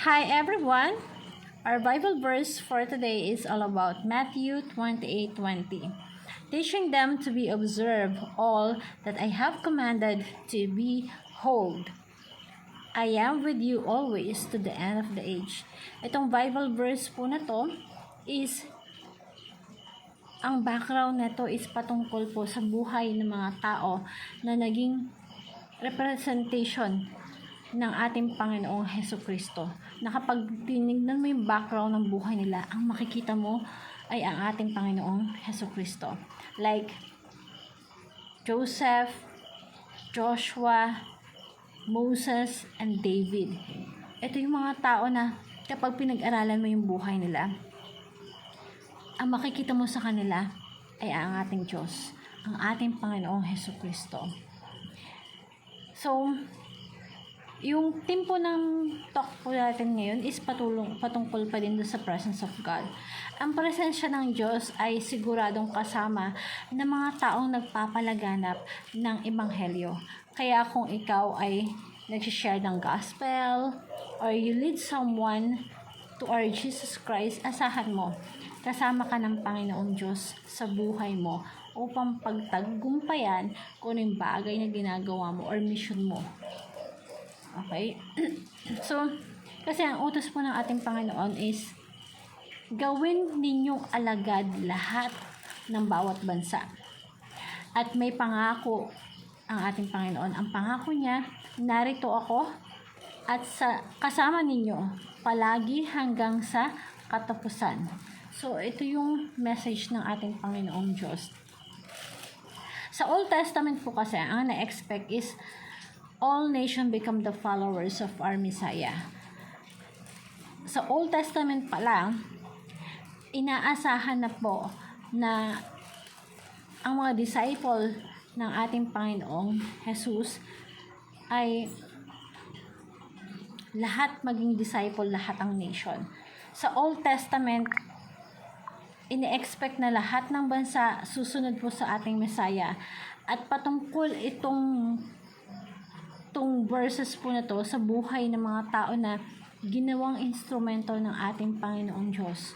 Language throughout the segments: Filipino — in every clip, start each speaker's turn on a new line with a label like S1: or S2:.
S1: Hi everyone! Our Bible verse for today is all about Matthew 28:20. Teaching them to be observe all that I have commanded to be hold. I am with you always to the end of the age. Itong Bible verse po na to is ang background nito is patungkol po sa buhay ng mga tao na naging representation ng ating Panginoong Heso Kristo. Na kapag tinignan mo yung background ng buhay nila, ang makikita mo ay ang ating Panginoong Heso Kristo. Like, Joseph, Joshua, Moses, and David. Ito yung mga tao na kapag pinag-aralan mo yung buhay nila, ang makikita mo sa kanila ay ang ating Diyos, ang ating Panginoong Heso Kristo. So, yung tempo ng talk po natin ngayon is patulong, patungkol pa din sa presence of God. Ang presensya ng Diyos ay siguradong kasama ng mga taong nagpapalaganap ng Ebanghelyo. Kaya kung ikaw ay nagsishare ng gospel or you lead someone to our Jesus Christ, asahan mo, kasama ka ng Panginoong Diyos sa buhay mo upang pagtagumpayan kung ano yung bagay na ginagawa mo or mission mo. Okay? so, kasi ang utos po ng ating Panginoon is gawin ninyong alagad lahat ng bawat bansa. At may pangako ang ating Panginoon. Ang pangako niya, narito ako at sa kasama ninyo palagi hanggang sa katapusan. So, ito yung message ng ating Panginoong Diyos. Sa Old Testament po kasi, ang na-expect is all nation become the followers of our Messiah. Sa Old Testament pa lang, inaasahan na po na ang mga disciple ng ating Panginoong Jesus ay lahat maging disciple, lahat ang nation. Sa Old Testament, ini-expect na lahat ng bansa susunod po sa ating Messiah. At patungkol itong itong verses po na to sa buhay ng mga tao na ginawang instrumento ng ating Panginoong Diyos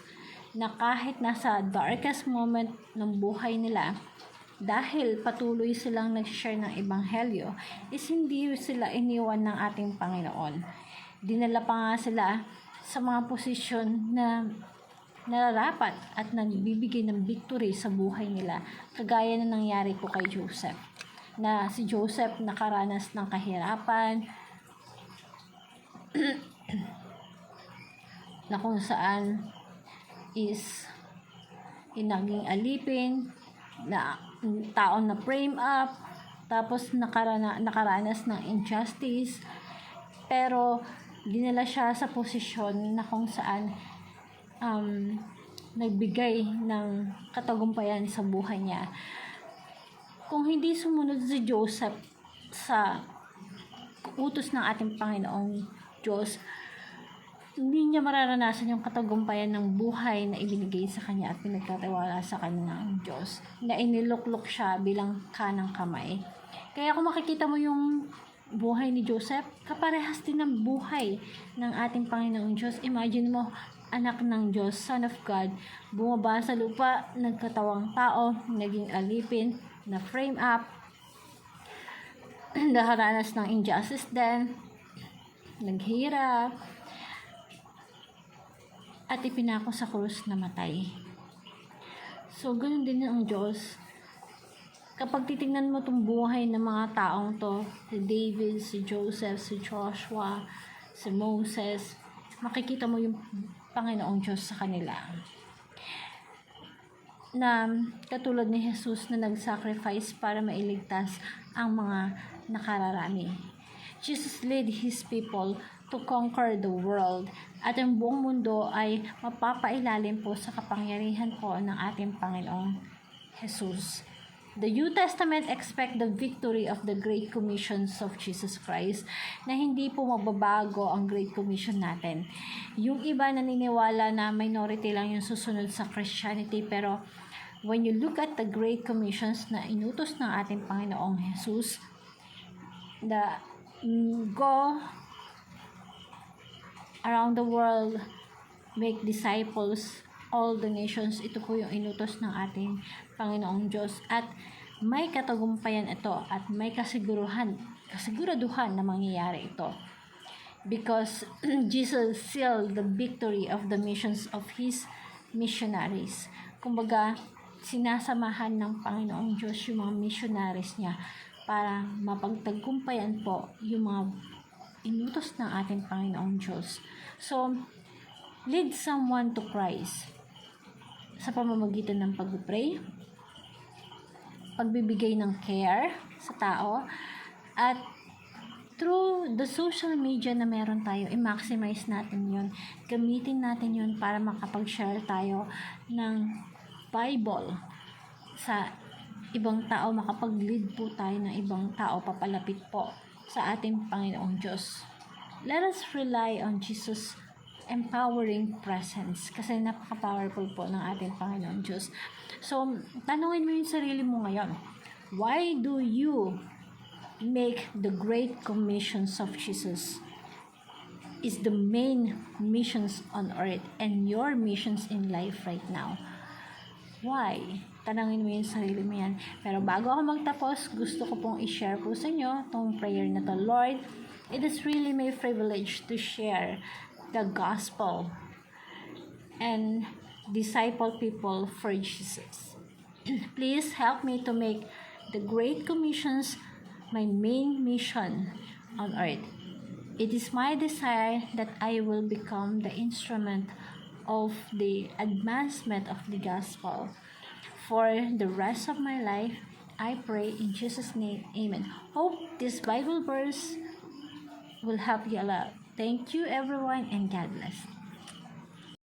S1: na kahit nasa darkest moment ng buhay nila dahil patuloy silang nag-share ng ebanghelyo is hindi sila iniwan ng ating Panginoon. Dinala pa nga sila sa mga posisyon na nararapat at nagbibigay ng victory sa buhay nila kagaya na nangyari po kay Joseph na si Joseph nakaranas ng kahirapan na kung saan is inaging alipin na taon na frame up tapos nakarana, nakaranas ng injustice. Pero dinala siya sa posisyon na kung saan um, nagbigay ng katagumpayan sa buhay niya kung hindi sumunod si Joseph sa utos ng ating Panginoong Diyos, hindi niya mararanasan yung katagumpayan ng buhay na ibinigay sa kanya at pinagkatiwala sa kanya ng Diyos na iniluklok siya bilang kanang kamay. Kaya kung makikita mo yung buhay ni Joseph, kaparehas din ng buhay ng ating Panginoong Diyos. Imagine mo, anak ng Diyos, Son of God, bumaba sa lupa, nagkatawang tao, naging alipin, na frame up, nakaranas ng injustice din, naghirap, at ipinako sa krus na matay. So, ganun din ang Diyos. Kapag titingnan mo itong buhay ng mga taong to, si David, si Joseph, si Joshua, si Moses, makikita mo yung Panginoong Diyos sa kanila na katulad ni Jesus na nag-sacrifice para mailigtas ang mga nakararami. Jesus led His people to conquer the world at ang buong mundo ay mapapailalim po sa kapangyarihan po ng ating Panginoong Jesus. The New Testament expect the victory of the Great Commissions of Jesus Christ na hindi po magbabago ang Great Commission natin. Yung iba naniniwala na minority lang yung susunod sa Christianity pero when you look at the Great Commissions na inutos ng ating Panginoong Jesus, the go around the world, make disciples, all the nations. Ito po yung inutos ng ating Panginoong Diyos. At may katagumpayan ito at may kasiguruhan, kasiguraduhan na mangyayari ito. Because Jesus sealed the victory of the missions of His missionaries. Kumbaga, sinasamahan ng Panginoong Diyos yung mga missionaries niya para mapagtagumpayan po yung mga inutos ng ating Panginoong Diyos. So, lead someone to Christ sa pamamagitan ng pag-pray, pagbibigay ng care sa tao, at through the social media na meron tayo, i-maximize natin yun. Gamitin natin yun para makapag-share tayo ng Bible sa ibang tao, makapag-lead po tayo ng ibang tao papalapit po sa ating Panginoong Diyos. Let us rely on Jesus' empowering presence kasi napaka-powerful po ng ating Panginoong Diyos. So, tanungin mo yung sarili mo ngayon. Why do you make the great commissions of Jesus is the main missions on earth and your missions in life right now. Why? Tanangin mo yung sarili mo yan. Pero bago ako magtapos, gusto ko pong i-share po sa inyo itong prayer na to. Lord, it is really my privilege to share the gospel and disciple people for Jesus. Please help me to make the Great Commissions my main mission on earth. It is my desire that I will become the instrument of the advancement of the gospel. For the rest of my life, I pray in Jesus' name, Amen. Hope this Bible verse will help you a lot. Thank you, everyone, and God bless.